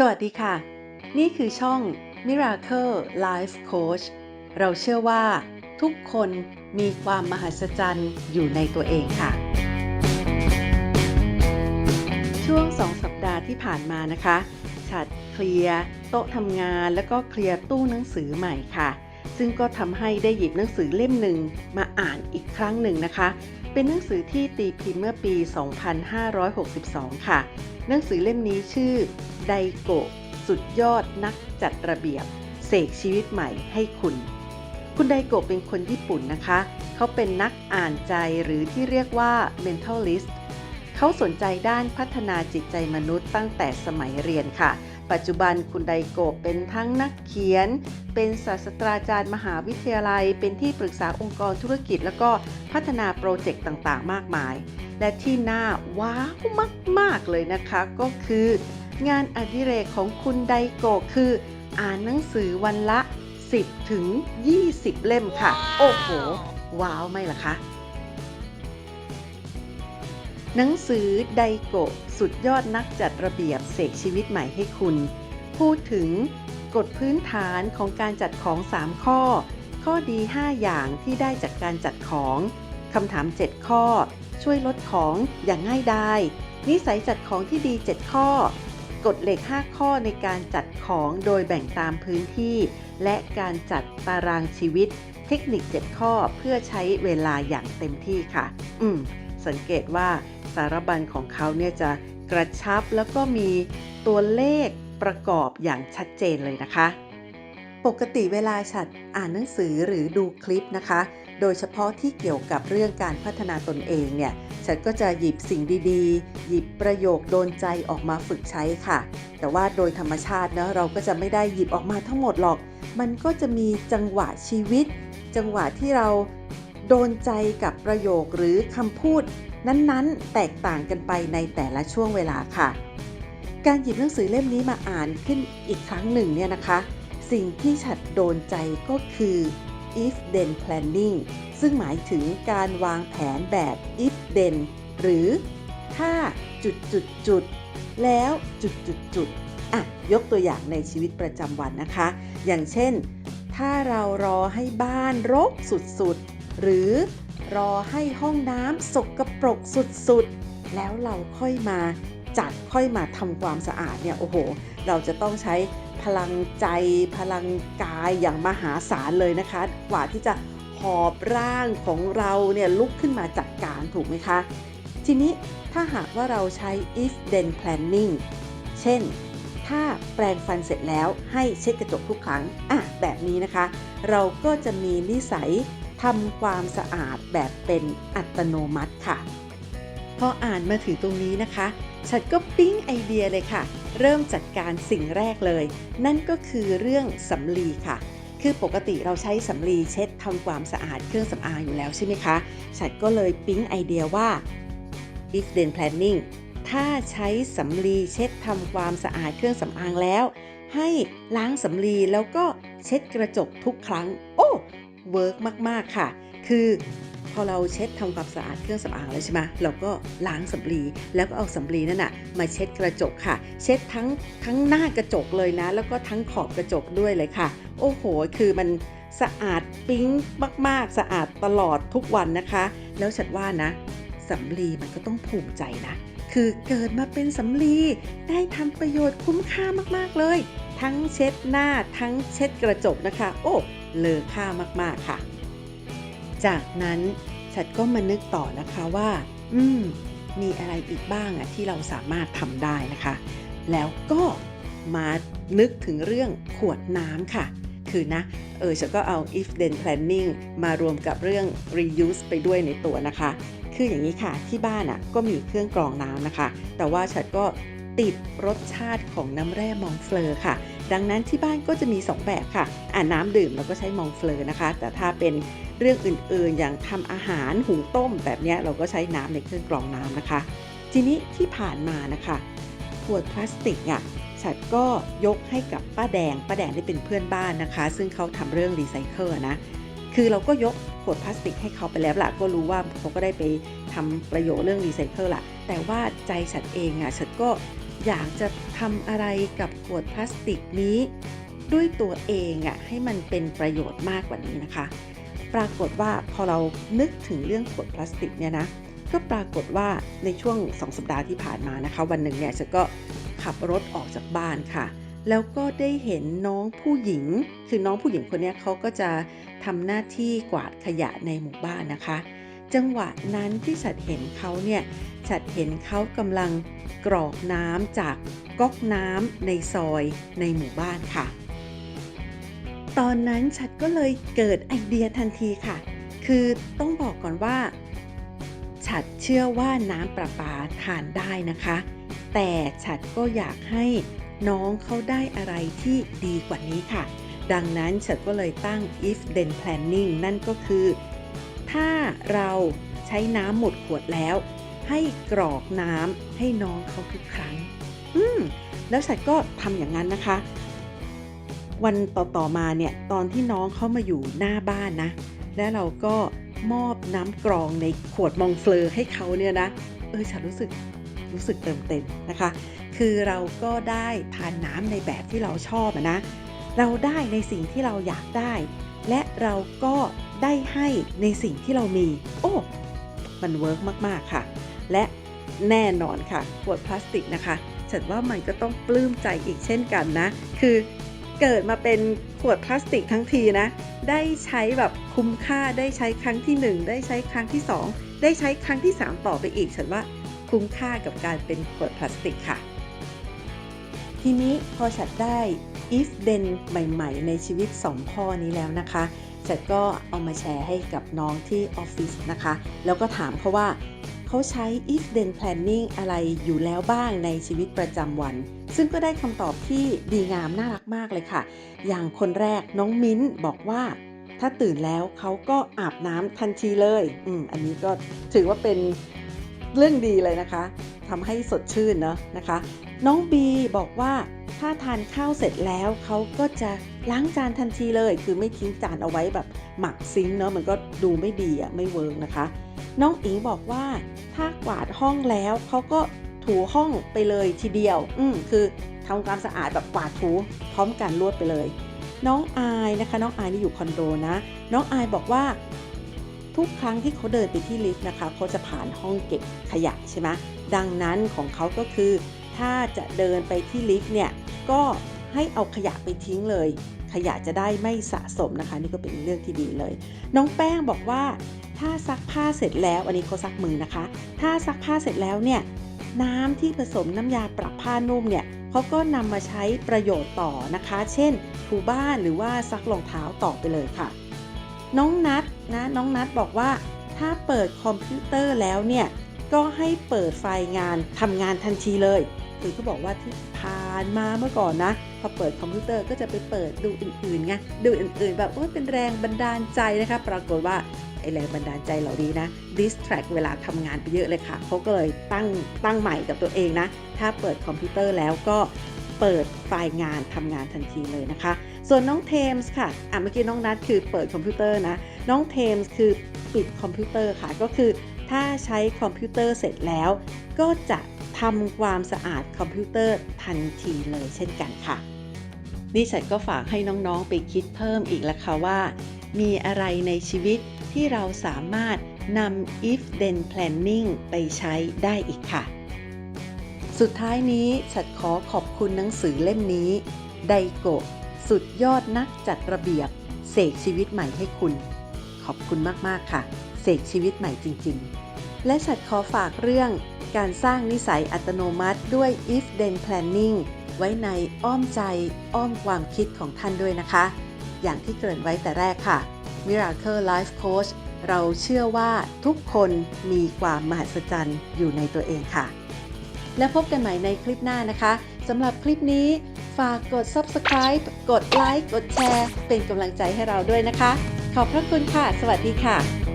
สวัสดีค่ะ นี่คือช่อง Miracle Life Coach เราเชื่อว่า ทุกคนมีความมหัศจรรย์อยู่ในตัวเองค่ะ ช่วง 2 สัปดาห์ที่ผ่านมานะคะฉัดเคลียร์โต๊ะทำงานแล้วก็เคลียร์ตู้หนังสือใหม่ค่ะ ซึ่งก็ทำให้ได้หยิบหนังสือเล่มหนึ่งมาอ่านอีกครั้งหนึ่งนะคะ เป็นหนังสือที่ตีพิมพ์เมื่อปี 2562 ค่ะ หนังสือเล่มนี้ชื่อ ไดโกะสุดยอดนักจัดระเบียบ เสกชีวิตใหม่ให้คุณ คุณไดโกะเป็นคนญี่ปุ่นนะคะ เขาเป็นนักอ่านใจหรือที่เรียกว่า mentalist เขาสนใจด้านพัฒนาจิตใจมนุษย์ตั้งแต่สมัยเรียนค่ะ ปัจจุบันคุณไดโกะเป็นทั้งนักเขียน เป็นศาสตราจารย์มหาวิทยาลัย เป็นที่ปรึกษาองค์กรธุรกิจ แล้วก็พัฒนาโปรเจกต์ต่างๆ มากมาย และที่น่าว้าวมาก ๆ เลยนะคะก็คือ งานอดิเรกของคุณไดโกะคือ อ่านหนังสือวันละ 10 ถึง 20 เล่มค่ะ โอ้โห ว้าวไหมล่ะคะ หนังสือไดโกะสุดยอดนักจัดระเบียบเสกชีวิตใหม่ให้คุณ พูดถึงกฎพื้นฐานของการจัดของ 3 ข้อ ข้อดี 5 อย่างที่ได้จากการจัดของคำถาม 7 ข้อ ช่วยลดของอย่างง่ายดาย นิสัยจัดของที่ดี 7 ข้อ กฎเหล็ก 5 ข้อในการจัดของโดยแบ่งตามพื้นที่ และการจัดตารางชีวิต เทคนิค 7 ข้อเพื่อใช้เวลาอย่างเต็มที่ค่ะ อืม สังเกตว่าสารบัญของเขาเนี่ยจะกระชับแล้วก็มีตัวเลขประกอบอย่างชัดเจนเลยนะคะ ปกติเวลาฉัดอ่านหนังสือหรือดูคลิปนะคะ โดยเฉพาะที่เกี่ยวกับเรื่องการพัฒนาตนเองเนี่ย ฉันก็จะหยิบสิ่งดีๆ หยิบประโยคโดนใจออกมาฝึกใช้ค่ะ แต่ว่าโดยธรรมชาตินะเราก็จะไม่ได้หยิบออกมาทั้งหมดหรอก มันก็จะมีจังหวะชีวิต จังหวะที่เราโดนใจกับประโยคหรือคำพูด นั้นๆ แตกต่างกันไปในแต่ละช่วงเวลาค่ะ การหยิบหนังสือเล่มนี้มาอ่านขึ้นอีกครั้งหนึ่งเนี่ยนะคะ สิ่งที่ฉัดโดนใจก็คือ if then planning ซึ่งหมายถึงการวางแผนแบบ if then หรือถ้าจุดจุดจุดแล้วจุดจุดจุดอะยกตัวอย่างในชีวิตประจำวันนะคะ อย่างเช่น ถ้าเรารอให้บ้านรกสุดๆ หรือรอให้ห้องน้ำสกปรกสุดๆ แล้วเราค่อยมา จัดค่อยมาทำความสะอาดเนี่ยโอ้โห เราจะต้องใช้พลังใจพลังกายอย่างมหาศาลเลยนะคะ กว่าที่จะหอบร่างของเราเนี่ยลุกขึ้นมาจัดการถูกไหมคะ ทีนี้ถ้าหากว่าเราใช้ if then planning เช่น ถ้าแปรงฟันเสร็จแล้วให้เช็ดกระจกทุกครั้งอะแบบนี้นะคะ เราก็จะมีนิสัยทำความสะอาดแบบเป็นอัตโนมัติค่ะ พออ่านมาถึงตรงนี้นะคะ ฉันก็ปิ๊งไอเดียเลยค่ะ เริ่มจัดการสิ่งแรกเลย นั่นก็คือเรื่องสำลีค่ะ คือปกติเราใช้สำลีเช็ดทำความสะอาดเครื่องสำอางอยู่แล้วใช่ไหมคะ ฉันก็เลยปิ๊งไอเดียว่า if then planning ถ้าใช้สำลีเช็ดทำความสะอาดเครื่องสำอางแล้ว ให้ล้างสำลีแล้วก็เช็ดกระจกทุกครั้ง โอ้เวิร์กมาก ๆ ค่ะ คือ พอเราเช็ดทำความสะอาดเครื่องสำอางแล้วใช่ไหมเราก็ล้างสำลีแล้วก็เอาสำลีนั่นน่ะมาเช็ดกระจกค่ะ เช็ดทั้งทั้งหน้ากระจกเลยนะ แล้วก็ทั้งขอบกระจกด้วยเลยค่ะ โอ้โห คือมันสะอาดปิ๊งมาก ๆ สะอาดตลอดทุกวันนะคะ แล้วฉันว่านะสำลีมันก็ต้องภูมิใจนะ คือเกิดมาเป็นสำลีได้ทำประโยชน์คุ้มค่ามากๆเลย ทั้งเช็ดหน้าทั้งเช็ดกระจกนะคะ โอ้เลอค่ามากๆค่ะ จากนั้นฉันก็มานึกต่อนะคะว่า อืม มีอะไรอีกบ้างอะที่เราสามารถทำได้นะคะ แล้วก็มานึกถึงเรื่องขวดน้ำค่ะ คือนะ เออฉันก็เอา if then planning มารวมกับเรื่อง reuse ไปด้วยในตัวนะคะ คืออย่างนี้ค่ะ ที่บ้านอะก็มีเครื่องกรองน้ำนะคะ แต่ว่าฉันก็ติดรสชาติของน้ำแร่มองเฟลอค่ะ ดังนั้นที่บ้านก็จะมี 2 แบบค่ะ อ่าน้ำดื่มเราก็ใช้มองเฟลอนะคะ แต่ถ้าเป็น เรื่องอื่นๆ อย่างทำอาหารหุงต้มแบบนี้เราก็ใช้น้ำในเครื่องกรองน้ำนะคะ ทีนี้ที่ผ่านมานะคะขวดพลาสติกอะฉันก็ยกให้กับป้าแดงป้าแดงที่เป็นเพื่อนบ้านนะคะ ซึ่งเขาทำเรื่องรีไซเคิลนะคือเราก็ยกขวดพลาสติกให้เขาไปแล้วล่ะก็รู้ว่าเขาก็ได้ไปทำประโยชน์เรื่องรีไซเคิลละแต่ว่าใจฉันเองอะฉันก็อยากจะทำอะไรกับขวดพลาสติกนี้ ด้วยตัวเองอะให้มันเป็นประโยชน์มากกว่านี้นะคะ ปรากฏว่าพอเรานึกถึงเรื่องขวดพลาสติกเนี่ยนะก็ปรากฏว่าในช่วง 2 สัปดาห์ที่ผ่านมานะคะ วันหนึ่งเนี่ยฉันก็ขับรถออกจากบ้านค่ะ แล้วก็ได้เห็นน้องผู้หญิง คือน้องผู้หญิงคนนี้เขาก็จะทำหน้าที่กวาดขยะในหมู่บ้านนะคะ จังหวะนั้นที่ฉัดเห็นเขาเนี่ยฉัดเห็นเขากำลังกรอกน้ำจากก๊อกน้ำในซอยในหมู่บ้านค่ะ ตอนนั้นฉัดก็เลยเกิดไอเดียทันทีค่ะ คือต้องบอกก่อนว่า ฉัดเชื่อว่าน้ำประปาทานได้นะคะ แต่ฉัดก็อยากให้น้องเขาได้อะไรที่ดีกว่านี้ค่ะ ดังนั้นฉัดก็เลยตั้ง if then planning นั่นก็คือ ถ้าเราใช้น้ำหมดขวดแล้ว ให้กรอกน้ำให้น้องเขาทุกครั้ง อืมแล้วฉัดก็ทำอย่างนั้นนะคะ วันต่อๆมาเนี่ยตอนที่น้องเข้ามาอยู่หน้าบ้านนะ แล้วเราก็มอบน้ำกรองในขวดมองเฟลอให้เขาเนี่ยนะ เออฉันรู้สึกรู้สึกเติมเต็มนะคะ คือเราก็ได้ทานน้ำในแบบที่เราชอบนะ เราได้ในสิ่งที่เราอยากได้ และเราก็ได้ให้ในสิ่งที่เรามี โอ้ มันเวิร์กมาก ๆ ค่ะ และแน่นอนค่ะ ขวดพลาสติกนะคะฉันว่ามันก็ต้องปลื้มใจอีกเช่นกันนะ คือ เกิดมาเป็นขวดพลาสติกทั้งทีนะ ได้ใช้แบบคุ้มค่าได้ใช้ครั้งที่ 1 ได้ใช้ครั้งที่ 2 ได้ใช้ครั้งที่ 3 ต่อไปอีก ฉันว่าคุ้มค่ากับการเป็นขวดพลาสติกค่ะ ทีนี้พอฉัดได้ if then ใหม่ ๆ ในชีวิต 2 ข้อนี้แล้วนะคะฉัดก็เอามาแชร์ให้กับน้องที่ออฟฟิศนะคะ แล้วก็ถามเขาว่าเขาใช้ if then planning อะไรอยู่แล้วบ้างในชีวิตประจำวัน ซึ่งก็ได้คำตอบที่ดีงามน่ารักมากเลยค่ะ อย่างคนแรกน้องมิ้นบอกว่า ถ้าตื่นแล้วเขาก็อาบน้ำทันทีเลย อืมอันนี้ก็ถือว่าเป็นเรื่องดีเลยนะคะทำให้สดชื่นเนาะนะคะ น้องบีบอกว่าถ้าทานข้าวเสร็จแล้วเขาก็จะล้างจานทันทีเลย คือไม่ทิ้งจานเอาไว้แบบหมักซิงเนาะมันก็ดูไม่ดีอะไม่เวิร์กนะคะ น้องอิงบอกว่าถ้ากวาดห้องแล้วเขาก็ ถูห้องไปเลยทีเดียว อืมคือทำความสะอาดแบบกวาดถูพร้อมกันรวดไปเลย น้องอายนะคะ น้องอายนี่อยู่คอนโดนะ น้องอายบอกว่า ทุกครั้งที่เขาเดินไปที่ลิฟต์นะคะเขาจะผ่านห้องเก็บขยะใช่ไหมดังนั้นของเขาก็คือ ถ้าจะเดินไปที่ลิฟต์เนี่ยก็ให้เอาขยะไปทิ้งเลย ขยะจะได้ไม่สะสมนะคะ นี่ก็เป็นเรื่องที่ดีเลย น้องแป้งบอกว่า ถ้าซักผ้าเสร็จแล้ว อันนี้เขาซักมือนะคะ ถ้าซักผ้าเสร็จแล้วเนี่ยน้ำที่ผสมน้ำยาปรับผ้านุ่มเนี่ยเขาก็นำมาใช้ประโยชน์ต่อนะคะ เช่นถูบ้านหรือว่าซักรองเท้าต่อไปเลยค่ะ น้องนัดนะน้องนัดบอกว่า ถ้าเปิดคอมพิวเตอร์แล้วเนี่ยก็ให้เปิดไฟล์งานทำงานทันทีเลย คือเขาบอกว่าที่ผ่านมาเมื่อก่อนนะพอเปิดคอมพิวเตอร์ก็จะไปเปิดดูอื่นๆไงดูอื่นๆ แบบโอ้ยเป็นแรงบันดาลใจนะคะปรากฏว่าไอแรงบันดาลใจเหล่านี้นะดิสแทรกเวลาทำงานไปเยอะเลยค่ะเขาก็เลยตั้งตั้งใหม่กับตัวเองนะ ถ้าเปิดคอมพิวเตอร์แล้วก็เปิดไฟล์งานทำงานทันทีเลยนะคะ ส่วนน้องเทมส์ค่ะอะเมื่อกี้น้องนัดคือเปิดคอมพิวเตอร์นะ น้องเทมส์คือปิดคอมพิวเตอร์ค่ะ ก็คือถ้าใช้คอมพิวเตอร์เสร็จแล้ว ก็จะ ทำความสะอาดคอมพิวเตอร์ทันทีเลยเช่นกันค่ะนี่ฉันก็ฝากให้น้องๆไปคิดเพิ่มอีกแล้วค่ะว่า มีอะไรในชีวิตที่เราสามารถนำ if then planning ไปใช้ได้อีกค่ะ สุดท้ายนี้ฉันขอขอบคุณหนังสือเล่มนี้ ไดโกะสุดยอดนักจัดระเบียบ เสกชีวิตใหม่ให้คุณ ขอบคุณมาก ๆ ค่ะ เสกชีวิตใหม่จริง ๆ และฉันขอฝากเรื่อง การสร้างนิสัยอัตโนมัติด้วย if then planning ไว้ในอ้อมใจอ้อมความคิดของท่านด้วยนะคะ อย่างที่เกริ่นไว้แต่แรกค่ะ Miracle Life Coach เราเชื่อว่าทุกคนมีความมหัศจรรย์อยู่ในตัวเองค่ะ และพบกันใหม่ในคลิปหน้านะคะสำหรับคลิปนี้ฝากกด subscribe กดไลค์ กดแชร์ เป็นกำลังใจให้เราด้วยนะคะ ขอบพระคุณค่ะ สวัสดีค่ะ